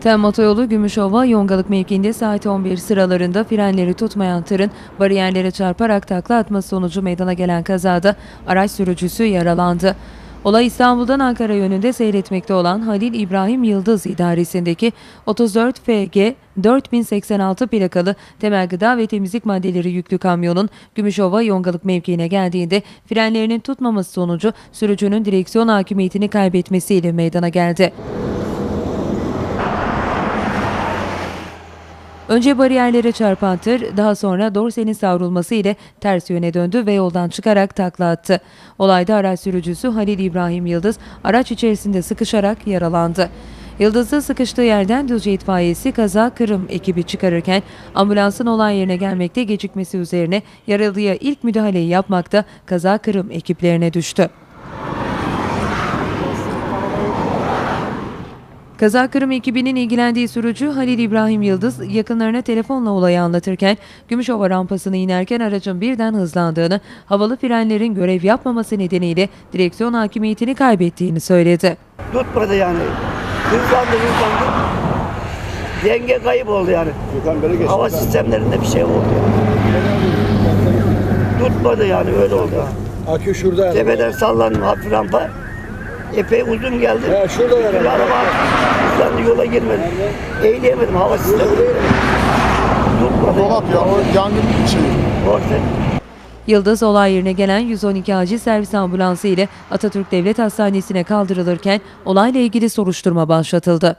Tem otoyolu Gümüşova Yongalık mevkiinde saat 11 sıralarında frenleri tutmayan tırın bariyerlere çarparak takla atması sonucu meydana gelen kazada araç sürücüsü yaralandı. Olay İstanbul'dan Ankara yönünde seyretmekte olan Halil İbrahim Yıldız idaresindeki 34 FG 4086 plakalı temel gıda ve temizlik maddeleri yüklü kamyonun Gümüşova Yongalık mevkiine geldiğinde frenlerinin tutmaması sonucu sürücünün direksiyon hakimiyetini kaybetmesiyle meydana geldi. Önce bariyerlere çarpan tır, daha sonra dorsenin savrulması ile ters yöne döndü ve yoldan çıkarak takla attı. Olayda araç sürücüsü Halil İbrahim Yıldız araç içerisinde sıkışarak yaralandı. Yıldız'ı sıkıştığı yerden Düzce itfaiyesi kaza kırım ekibi çıkarırken ambulansın olay yerine gelmekte gecikmesi üzerine yaralıya ilk müdahaleyi yapmakta kaza kırım ekiplerine düştü. Kaza kırım ekibinin ilgilendiği sürücü Halil İbrahim Yıldız yakınlarına telefonla olayı anlatırken Gümüşova rampasını inerken aracın birden hızlandığını, havalı frenlerin görev yapmaması nedeniyle direksiyon hakimiyetini kaybettiğini söyledi. tutmadı yani. Hızlandı hızlandı. Denge kayıp oldu yani. Hava sistemlerinde bir şey oldu yani. Tutmadı yani öyle oldu. Akü şurada. Tepeden sallandım hafif rampa. Epey uzun geldi. He, şurada Bir yani. araba hızlandı yola girmedi. Eğleyemedim hava sistemi. Tutmadı. Dolap ya o yangın şeyi. Yıldız olay yerine gelen 112 acil servis ambulansı ile Atatürk Devlet Hastanesi'ne kaldırılırken olayla ilgili soruşturma başlatıldı.